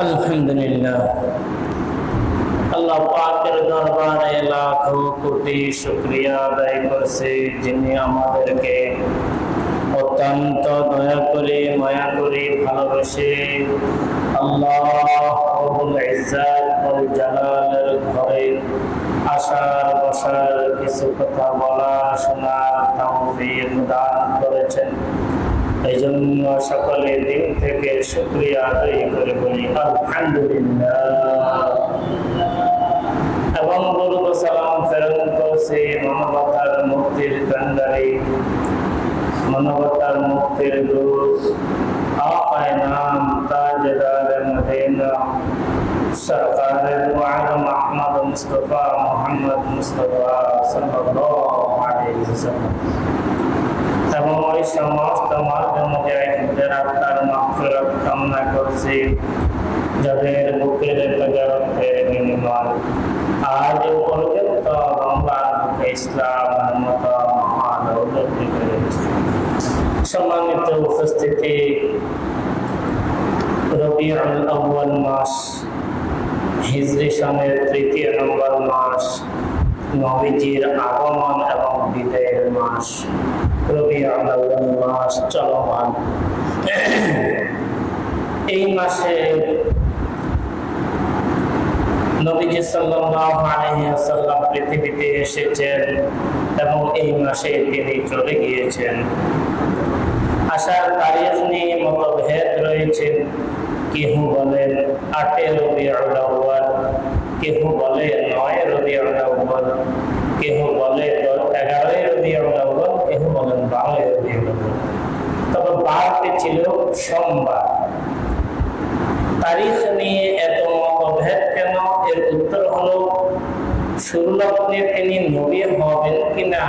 আলহামদুলিল্লাহ। আল্লাহ পাকের দরবারে লাখো কোটি শুক্রিয়া আদায় করছে যিনি আমাদেরকে অত্যন্ত দয়া করে, মায়া করে ভালোবেসে আল্লাহ জালালের ঘরে আসার বসার কিছু কথা বলা, শোনার দান করেছেন। এই জন্য সকলে দিন থেকে শুক্রিয়া আদায় করে বলি, আলহামদুলিল্লাহ। এবং দরুদ সালাম প্রেরণ করছে মানবতার মুক্তির কান্ডারি মানবতার মুক্তির দূত, আপায় নাম তাজদার মদিনা। সরকার আলম আহমদ মুস্তফা মোহাম্মদ মুস্তফা সাল্লাল্লাহু আলাইহি ওয়াসাল্লাম। এবং সমস্ত মাধ্যম মুজাহিদদের আত্মার মাগফিরাত কামনা করছি যাদের বুকের তজারতের বিনিময় আজ পর্যন্ত বাংলার বুকে ইসলামের মহান উন্নতি করেছে সম্মানিত উপস্থিতি রবিউল আউয়াল মাস হিজরি সনের তৃতীয় নম্বর মাস নবীজির আগমন এবং বিদায়ের মাস এই মাসে নবীজি ওয়াসাল্লাম পৃথিবীতে এসেছেন এবং এই মাসে তিনি চলে গিয়েছেন। আসার তারিখ নিয়ে মতভেদ রয়েছে। কেহ বলেন আটে রবিউল আউয়াল, কেহ বলে নয় রবিউল আউয়াল, কেহ বলে এগারোই রবিউল আউয়াল আউয়াল তবে বারটি ছিল সোমবার। তারিখ নিয়ে এত মতভেদ কেন? এর উত্তর হলো, সুরলগ্নে তিনি নবী হবেন কিনা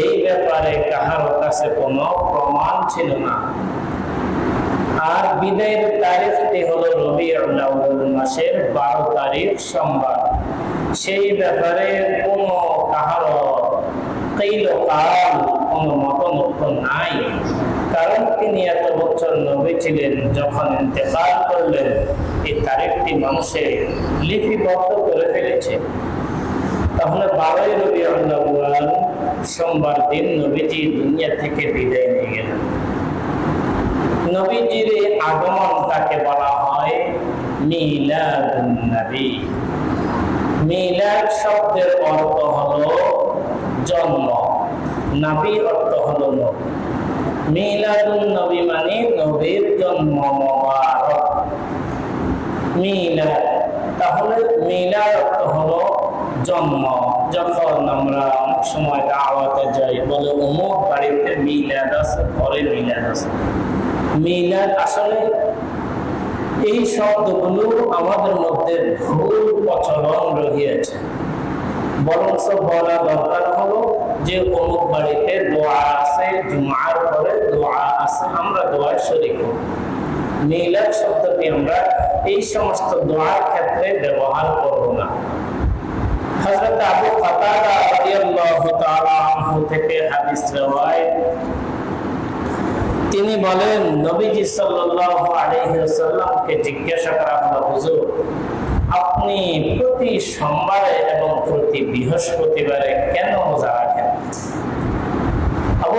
এই ব্যাপারে কাহার কাছে কোনো প্রমাণ ছিল না। আর বিদায়ের তারিখটি হলো রবি মাসের বারো তারিখ সোমবার। সেই ব্যাপারে কোনো কাহার কৈল কাল কোনো মতমত নাই। কারণ তিনি এত বছর নবী ছিলেন, যখন ইন্তেকাল করলেন, এই তারিখটি মানুষে লিপিবদ্ধ করে ফেলেছে। তাহলে বারোই রবি আউ্লাউল সোমবার দিন নবীজি দুনিয়া থেকে বিদায় নিয়ে গেলেন। নবীজির আগমন তাকে বলা হয় মিলাদুন নবী। মিলাদ শব্দের অর্থ হলো জন্ম। নবী অর্থ হলো নবী। মিলাদুন নবী মানে নবীর জন্ম মোবারক। মিলাদ, তাহলে মিলাদ অর্থ হলো জন্ম। যখন আমরা সময় দাওয়াতে যাই, বলে অমুক বাড়িতে মিলাদ আছে, পরে মিলাদ আছে। মিলাদ আসলে এই শব্দগুলো আমাদের মধ্যে ভুল প্রচলন রহিয়েছে। বরঞ্চ বলা দরকার যে অমুক বাড়িতে দোয়া আছে, জুমার পরে দোয়া আছে, আমরা দোয়া শরীর মিলাদ শব্দটি আমরা এই সমস্ত দোয়ার ক্ষেত্রে ব্যবহার করব না। হযরত আবু কাতাদা রাদিয়াল্লাহু তাআলা আনহু থেকে হাদিস রওয়ায়াত তিনি বলেন, নবীজি সাল্লাল্লাহু আলাইহি ওয়াসাল্লামকে জিজ্ঞাসা করা হলো, হুজুর, আপনি প্রতি সোমবারে এবং প্রতি বৃহস্পতিবারে কেন রোজা রাখেন আবু কাতাদা রাদিয়াল্লাহু তাআলা আনহু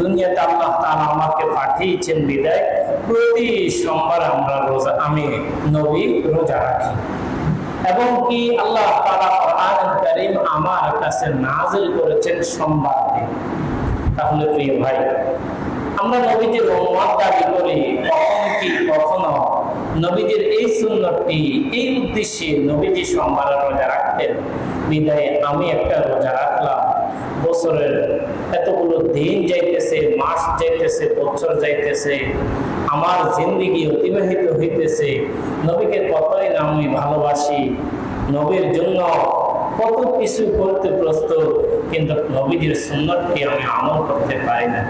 দুনিয়াতে আল্লাহ তাআলা আমাকে পাঠিয়েছেন বিদায়, প্রতি সোমবার আমরা রোজা, আমি নবী রোজা রাখি। এবং কি আল্লাহ তাআলা কোরআন কারীম আমার কাছে নাজিল করেছেন সোমবার দিন। তাহলে প্রিয় ভাই, আমরা নবীজির উম্মত দাবি করি, কখন কি কখনো নবীজির এই সুন্নতটি এই উদ্দেশ্যে নবীজি সোমবার রোজা রাখতেন। বিদায় আমি একটা রোজা রাখলাম। বছরের এতগুলো দিন যাইতেছে, মাস যাইতেছে, বছর যাইতেছে, আমার জিন্দিগি অতিবাহিত হইতেছে। নবীকে কতই না আমি ভালোবাসি। নবীর জন্য কত কিছু করতে প্রস্তুত, কিন্তু নবীজির সুন্নতকে আমি আমল করতে পারি না।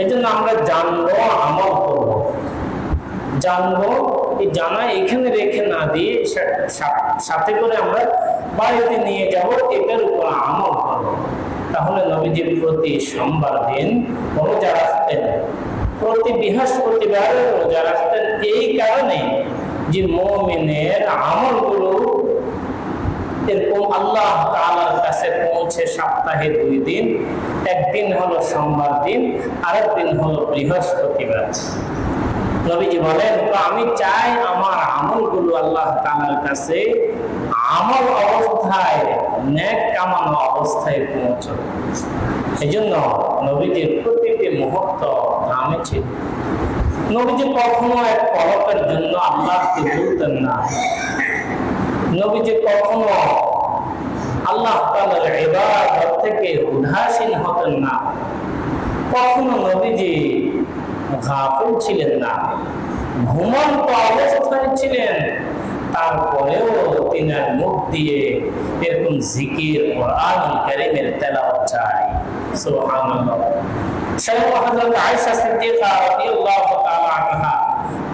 এই জন্য আমরা জানব, আমল করব। জানব, এই জানা এখানে রেখে না দিয়ে সাথে করে আমরা বাড়িতে নিয়ে যাব, এটার উপর আমল তাহলে নবীজির প্রতি সোমবার দিন, রোজা রাখতেন। প্রতি বৃহস্পতিবার রোজা রাখতেন। এই কারণে যে মোমিনের এরকম আল্লাহ তাআলার কাছে পৌঁছে সপ্তাহে দুই দিন, একদিন হলো সোমবার দিন হলো বৃহস্পতিবার। নবীজি বলেন আমি চাই আমার আমলগুলো আল্লাহ তাআলার কাছে আমল অবস্থায়, নেক কামানো অবস্থায় পৌঁছবে এই জন্য নবীজির প্রতিটি মুহূর্ত দামে নবীজি কখনো এক পলকের জন্য আল্লাহকে বলতেন না। নবীজি কখনো আল্লাহ তাআলার ইবাদত থেকে উদাসীন হতেন না। কখনো নবীজি গাফিল ছিলেন না। ঘুমন্ত অবস্থায় ছিলেন। তারপরেও তিনার মুখ দিয়ে এরকম জিকির কোরআন কারীমের তেলাওয়াত চাই।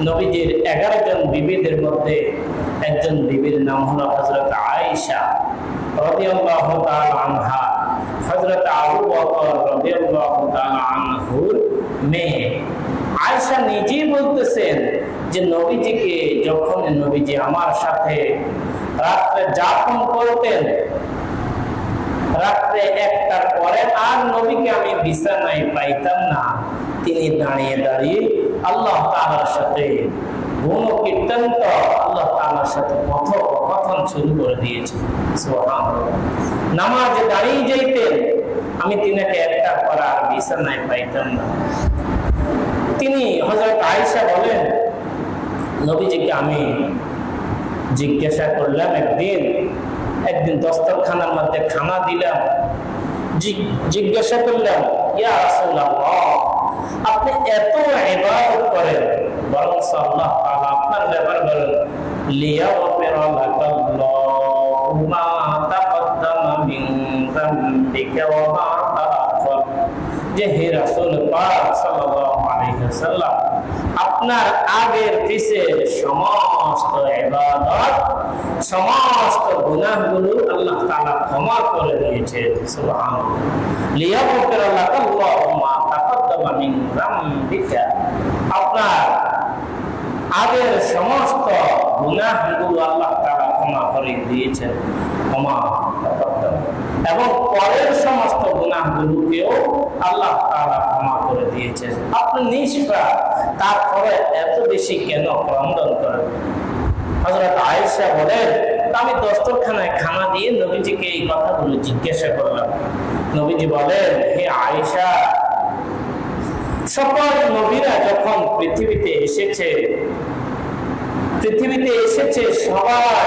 নবীজির 11 জন মধ্যে একজন বিবির নাম হলো হযরত আয়েশা রাদিয়াল্লাহু তাআলা আনহা। আবু বকর রাদিয়াল্লাহু মেয়ে। আয়েশা নিজেই বলতেছেন যে, নবীজিকে যখন নবীজি আমার সাথে রাত্রে যাপন করতেন, রাত্রে একটার পরে আর নবীকে আমি বিছানায় পাইতাম না। তিনি দাঁড়িয়ে দাঁড়িয়ে আল্লাহ তাআলার সাথে গুণ কীর্তন তো আল্লাহ তাআলার সাথে কথোপকথন শুরু করে দিয়েছে নামাজে দাঁড়িয়ে যাইতেন, আমি তিনাকে একটা পর আর বিছানায় পাইতাম না। তিনি হযরত আয়েশা বলেন, নবীজিকে আমি জিজ্ঞাসা করলাম একদিন একদিন দস্তরখানার মধ্যে খানা দিলাম। জিজ্ঞাসা করলাম, ইয়া আপনি এত ইবাদত করেন? বরং আল্লাহ তাআলা আপনার ব্যাপার বলেন, লিয়াগফিরা লাকাল্লাহু মা তাকদ্দামা মিন যে হে রাসূল পাক সাল্লাল্লাহু আপনার আগের পিছের সমস্ত ইবাদত, সমস্ত গুনাহগুলো আল্লাহ তাআলা ক্ষমা করে দিয়েছে। সুবহানাল্লাহ। লিয়াগফির লাকাল্লাহু মা তাকদ্দামা মিন যামবিকা। আপনার আগের সমস্ত দিয়েছেন। এবং পরের সমস্ত গুনাহগুলোকেও আল্লাহ তাআলা ক্ষমা করে দিয়েছেন। আপনি নিষ্পাপ তারপরে এত বেশি কেন ক্রন্দন করেন? আমি দস্তরখানায় খানা দিয়ে নবীজিকে এই কথাগুলো জিজ্ঞাসা করলাম। নবীজি বলেন, হে আয়েশা, সকল নবীরা যখন পৃথিবীতে এসেছে পৃথিবীতে এসেছে সবাই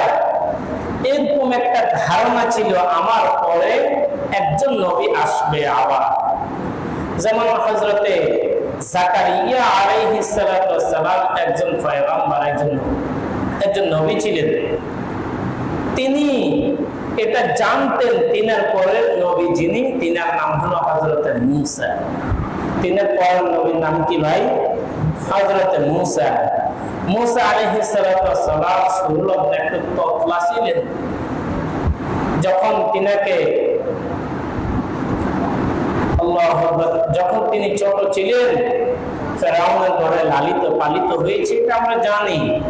এরকম একটা ধারণা ছিল আমার পরে একজন নবী আসবে আবার। যেমন হজরতে জাকারিয়া আলাইহিস সালাতু সালাম একজন পয়গম্বর, একজন একজন নবী ছিলেন। তিনি এটা জানতেন তিনার পরের নবী যিনি, তিনার নাম হলো হজরত মুসা। তিনার পরের নবীর নাম কি ভাই? হজরত মুসা। ছিলেন। যখন তিনাকে যখন তিনি ছোট ছিলেন, ফেরাউনের ঘরে লালিত পালিত হয়েছে, এটা আমরা জানি।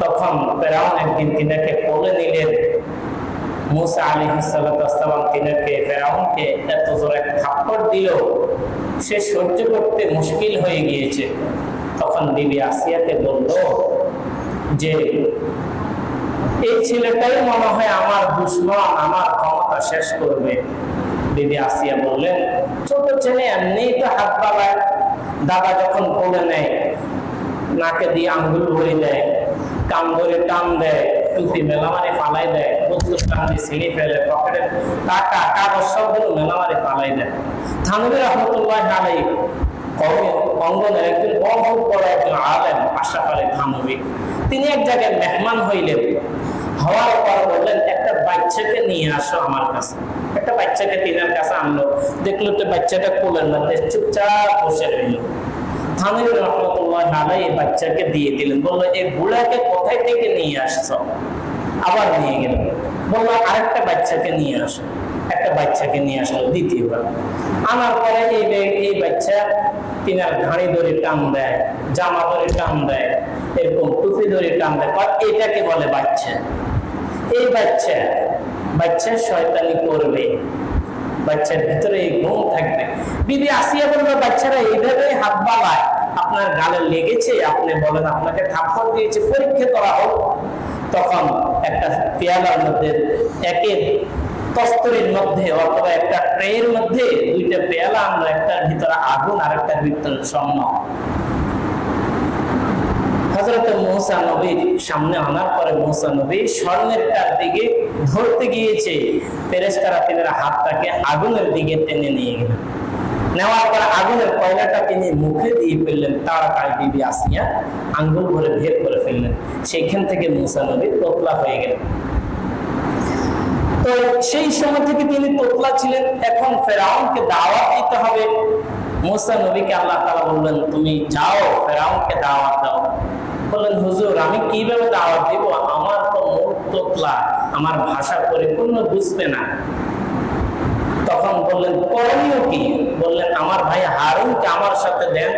তখন ফেরাউন একদিন তিনাকে কোলে নিলেন। মুসা এত জোর থাপ্পড় দিল। সে সহ্য করতে মুশকিল হয়ে গিয়েছে। তখন বিবি আসিয়াকে বলল, যে, এই ছেলেটাই মনে হয় আমার দুশ্মন, আমার ক্ষমতা শেষ করবে। বিবি আসিয়া বললেন, ছোট ছেলে, এমনিই তো হাত বাড়ায়। দাদা যখন কোলে নেয়, নাকে দিয়ে আঙ্গুল ভরে দেয়, কান ধরে টান দেয়, টুপি মেলামারি ফালাই দেয় বদলুস টান দিয়ে ছিঁড়ে ফেলে, পকেটে টাকা, কাগজ সবগুলো মেলামারি ফালাই দেয়। থানবী রহমতুল্লাহ আলাই অঙ্গনের একজন বহুত বড় একজন আলেম, আশরাফ আলী থানবী তিনি এক জায়গায় মেহমান হইলেন। হওয়ার পর বললেন, একটা বাচ্চাকে নিয়ে আসো আমার কাছে। একটা বাচ্চাকে তিনার কাছে আনলো। দেখল তো বাচ্চাটা কোলের মধ্যে চুপচাপ বসে রইল। থামির রহমতুল্লাহ আলাই এই বাচ্চাকে দিয়ে দিলেন। বলল, এই বুড়াকে কোথায় থেকে নিয়ে আসছো? আবার নিয়ে গেল। বলল, আরেকটা বাচ্চাকে নিয়ে আসো। একটা বাচ্চাকে নিয়ে আসলো দ্বিতীয়বার। আনার পরে এই বাচ্চা তিনার ঘাড়ি ধরে টান দেয়, জামা ধরে টান দেয়, এরকম টুপি ধরে টান দেয়। এটাকে বলে বাচ্চা। এই বাচ্চা বাচ্চা শয়তানি করবে। বাচ্চার ভিতরে এই গুণ থাকবে। বিবি আসিয়া বলবে বাচ্চারা, এইভাবে হাত বালায় আপনার গালে লেগেছে, আপনি বলেন, আপনাকে থাপ্পড় দিয়েছে, পরীক্ষা করা হোক। তখন একটা পেয়ালার মধ্যে, একের তস্তরের মধ্যে অথবা একটা ট্রের মধ্যে দুইটা পেয়ালা আনলো একটার ভিতরে আগুন আর একটার ভিতরে স্বর্ণ। হজরত মৌসা নবীর সামনে আনার পরে মৌসা নবী স্বর্ণের কার দিকে ধরতে গিয়েছে। ফেরেস্তারা তিনারা হাতটাকে আগুনের দিকে টেনে নিয়ে গেলেন নেওয়ার পর আগুনের কয়লাটা তিনি মুখে দিয়ে ফেললেন তাড়াতাড়ি বিবি আসিয়া আঙ্গুল ভরে ভেদ করে ফেললেন। সেইখান থেকে মৌসা নবী তোতলা হয়ে গেলেন। তো সেই সময় থেকে তিনি তোতলা ছিলেন। এখন ফেরাউনকে দাওয়াত দিতে হবে। মুসা নবীকে আল্লাহ তালা বললেন, তুমি যাও, ফেরাউনকে দাওয়াত দাও। বললেন, হুজুর, আমি কীভাবে দাওয়াত দিব? আমার তো মুখ তোতলা, আমার ভাষা পরিপূর্ণ বুঝবে না। তখন বললেন, করণীয় কি? বললেন, আমার ভাই হারুনকে আমার সাথে দেন।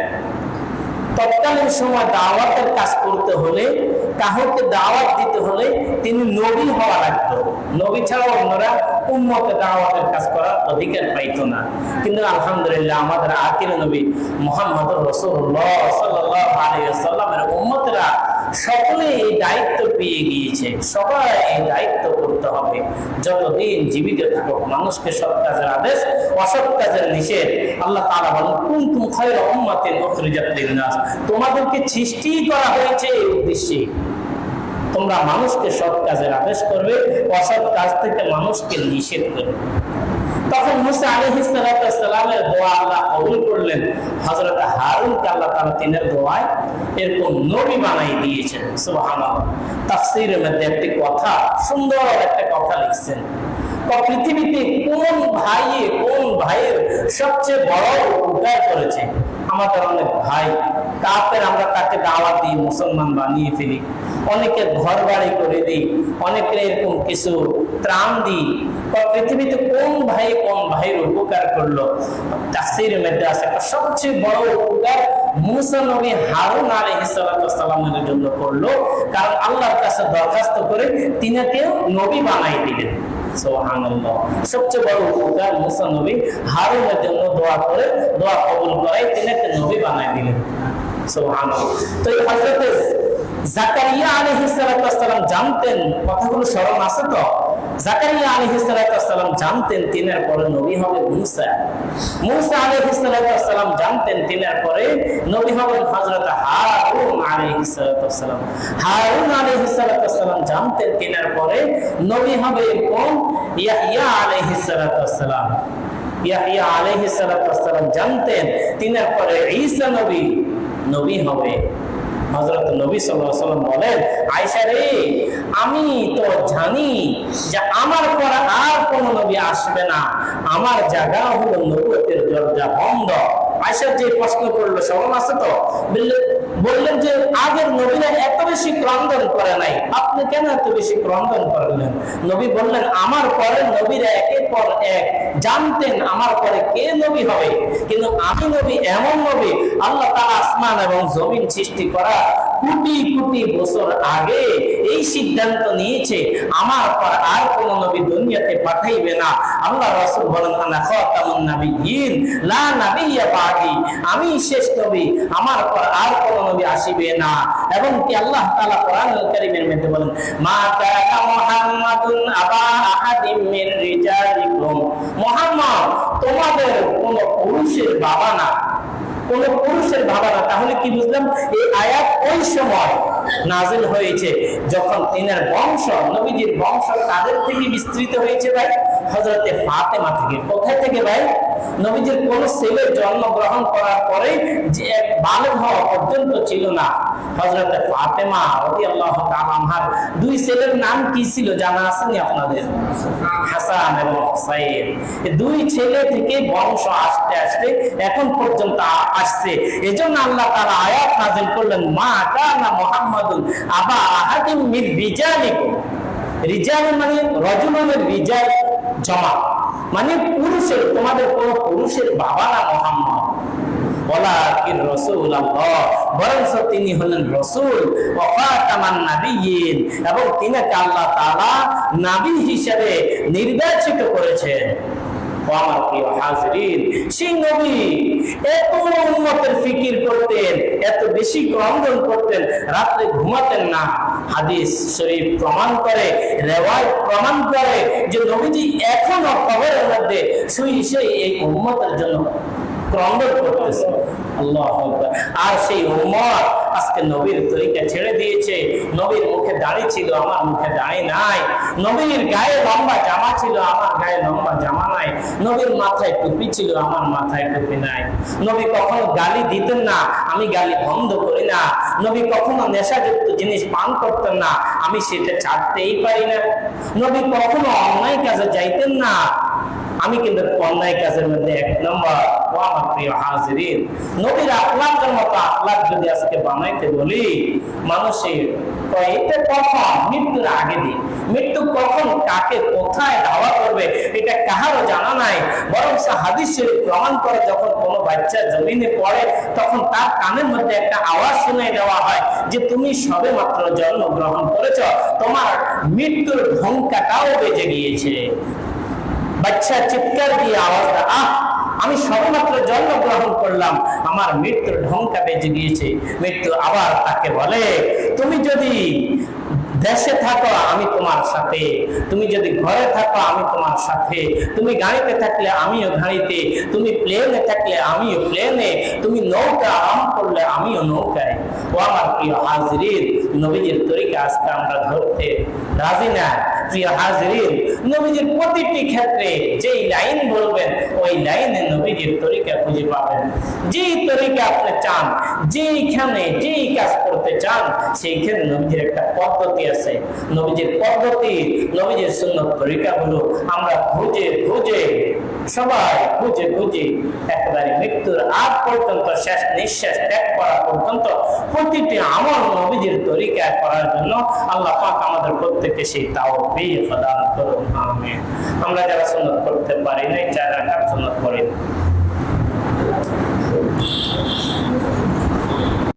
তৎকালীন সময় দাওয়াতের কাজ করতে হলে কাহকে দাওয়াত দিতে হলে তিনি নবী হওয়া লাগতো। নবী ছাড়া অন্যরা উম্মতে দাওয়াতের কাজ করার অধিকার পাইতো না। কিন্তু আলহামদুলিল্লাহ আমাদের আকির নবী মোহাম্মদ রসুল্লাহ সাল্লাহ সকলে এই দায়িত্ব পেয়ে গিয়েছে। সবাই এই দায়িত্ব করতে হবে। যতদিন জীবিত থাকুক, মানুষকে সৎ কাজের আদেশ, অসৎ কাজের নিষেধ আল্লাহ তাআলা বলেন, কুনতুম খায়রা উম্মাতিন উখরিজাত লিন-নাস। তোমাদেরকে সৃষ্টি করা হয়েছে এই উদ্দেশ্যে। তোমরা মানুষকে সৎ কাজের আদেশ করবে অসৎ কাজ থেকে মানুষকে নিষেধ করবে। তখন মুসা আলাইহিস সালামের দোয়া আল্লাহ কবুল করলেন। হযরত হারুনকে আল্লাহ তাআলা তিনের দোয়ায় এরকম নবী বানাই দিয়েছেন, সুবহানাল্লাহ। তাফসীরের মধ্যে একটি কথা, সুন্দর একটা কথা লিখছেন। পৃথিবীতে কোন ভাইয়ে, কোন ভাইয়ের সবচেয়ে বড় উপকার করেছে? আমাদের অনেক ভাই কাপের আমরা তাকে দাওয়াত দিই, মুসলমান বানিয়ে ফেলি। অনেকের ঘর বাড়ি করে দিই, অনেকের এরকম কিছু ত্রাণ দিই। বা পৃথিবীতে কোন ভাই, কোন ভাইয়ের উপকার করল? মধ্যে আছে একটা সবচেয়ে বড় উপকার মুসা নবী হারুন আলাইহিস সালামের জন্য করল। কারণ আল্লাহর কাছে দরখাস্ত করে তিনাকেও নবী বানাই দিলেন। সবচেয়ে বড় উপকার নবী হারুনের জন্য করে বানাই দিলেন। তো জাকারিয়া আলাইহিস সালাম জানতেন, কথাগুলো স্মরণ আছে তো? জাকারিয়া আলাইহিস সালাম জানতেন তিনের পরে নবী হবে মুসা। মুসা আলাইহিস সালাম জানতেন তিনের পরে নবী হবেন হযরত হারুন আলাইহিস সালাম হারুন আলাইহিস সালাম জানতেন তিনের পরে নবী হবে কোন? ইয়াহইয়া আলাইহিস সালাম ইয়াহইয়া আলাইহিস সালাম জানতেন তিনের পরে ঈসা নবী নবী হবে হজরত নবী সাল্লাল্লাহু সাল্লাম বলেন, আয়েশা রে, আমি তো জানি যে আমার পর আর কোন নবী আসবে না। আমার জায়গা হলো নবুয়তের দরজা বন্ধ। আয়েশা যে প্রশ্ন করল স্মরণ আছে তো? বললেন বললেন যে, আগের নবীরা এত বেশি ক্রন্দন করে নাই। আপনি কেন এত বেশি ক্রন্দন করলেন? নবী বললেন, আমার পরে নবীরা একে পর এক। জানতেন আমার পরে কে নবী হবে। কিন্তু আমি নবী, এমন নবী, আল্লাহ তারা আসমান এবং জমিন সৃষ্টি করা কোটি কোটি বছর আগে এই সিদ্ধান্ত নিয়েছে, আমার পর আর কোন নবী দুনিয়াতে পাঠাইবে না। আল্লাহ রাসূল বলেন, আনা খাতামুন নাবিয়্যিন, লা নাবিয়্যা বাদি। আমি শেষ নবী, আমার পর আর কোন নবী আসিবে না। এবং কি আল্লাহ তাআলা কোরআনুল কারীমের মধ্যে বলেন, মা কানা মুহাম্মাদুন আবা আহাদিম মিন রিজালিকুম। মুহাম্মদ, তোমাদের কোন পুরুষের বাবা না। কোন পুরুষের বাবা না তাহলে কি বুঝলাম? এই আয়াত ওই সময় নাজিল হয়েছে যখন তিনার বংশ, নবীজির বংশ তাদের থেকে বিস্তৃত হয়েছে ভাই। হজরতে ফাতেমা থেকে। কোথায় থেকে ভাই? নবীজির কোন ছেলে জন্মগ্রহণ করার পরে যে এক বালক হওয়া পর্যন্ত ছিল না। হযরত ফাতেমা তাআলা আনহার দুই ছেলের নাম কি ছিল জানা আছে নি আপনাদের? হাসান এবং হুসাইন। দুই ছেলে থেকে বংশ আসতে আসতে এখন পর্যন্ত আসছে। এজন্য আল্লাহ তাআলা আয়াত নাযিল করলেন, মা কানা মুহাম্মাদুন আবা আহাদিম মির রিজালিকুম। রিজাল মানে রজুলনের রিজাল জমা। মানে পুরুষের, তোমাদের কোন পুরুষের বাবা না মোহাম্মদ। তিনি হলেন রসুল। এবং তিনাকে আল্লাহ নাবি হিসেবে নির্বাচিত করেছেন। ও আমার প্রিয় হাজরিন। সেই নবী এত উন্মতের ফিকির করতেন, এত বেশি ক্রন্দন করতেন, রাত্রে ঘুমাতেন না। হাদিস শরীফ প্রমাণ করে, রেওয়ায়ত প্রমাণ করে যে নবীজি এখনও কবরের মধ্যে শুই শুই এই উম্মতের জন্য ক্রন্দন করতেছে আল্লাহ আর সেই উম্মত আজকে নবীর তরিকা ছেড়ে দিয়েছে। নবীর মুখে দাড়ি ছিল, আমার মুখে দাড়ি নাই। নবীর গায়ে লম্বা জামা ছিল, আমার গায়ে লম্বা জামা নাই। নবীর মাথায় টুপি ছিল, আমার মাথায় টুপি নাই। নবী কখনো গালি দিতেন না, আমি গালি বন্ধ করি না। নবী কখনো নেশাযুক্ত জিনিস পান করতেন না, আমি সেটা ছাড়তেই পারি না। নবী কখনো অন্যায় কাজে যাইতেন না। আমি কিন্তু অন্যায় কাজের মধ্যে এক নম্বর। আমার প্রিয় হাজিরিন। নবীর আখলাকের মতো আখলাক যদি আজকে বানাইতে বলি মানুষের এটা পড়ে তখন তার কানের মধ্যে একটা আওয়াজ দেওয়া হয় যে তুমি সবে মাত্র জন্মগ্রহণ করেছ তোমার মৃত্যুর ঢঙ্কাটাও বেজে গিয়েছে। বাচ্চা চিৎকার দিয়ে আওয়াজ দেয়, আহ আমি সবেমাত্র জন্মগ্রহণ করলাম। আমার মৃত্যুর ঢঙ্কা বেজে গিয়েছে। মৃত্যু আবার তাকে বলে, তুমি যদি দেশে থাকো, আমি তোমার সাথে। তুমি যদি ঘরে থাকো, আমি তোমার সাথে। তুমি গাড়িতে থাকলে, আমিও গাড়িতে। তুমি প্লেনে থাকলে, আমিও প্লেনে তুমি নৌকা আরাম করলে, আমিও নৌকায়। ও আমার প্রিয় হাজির নবীজির তরিকা আজকে আমরা ধরতে রাজি না। প্রিয় হাজির নবীজির প্রতিটি ক্ষেত্রে যেই লাইন বলবেন, ওই লাইনে নবীজির তরিকা খুঁজে পাবেন। যেই তরিকা আপনি চান, যেইখানে যেই কাজ করতে চান, সেইখানে নবীজির একটা পদ্ধতি আছে। নবীজির পদ্ধতি, নবীজির সুন্দর তরিকা হলো আমরা খুঁজে খুঁজে সবাই খুঁজে খুঁজে একেবারে মৃত্যুর আগ পর্যন্ত শেষ নিঃশ্বাস ত্যাগ করা পর্যন্ত প্রতিটি আমল নবীজির তরিকা করার জন্য আল্লাহ পাক আমাদের প্রত্যেকে সেই তাও পেয়ে প্রদান করুন আমরা যারা সুন্দর করতে পারি নাই, যারা সুন্দর করি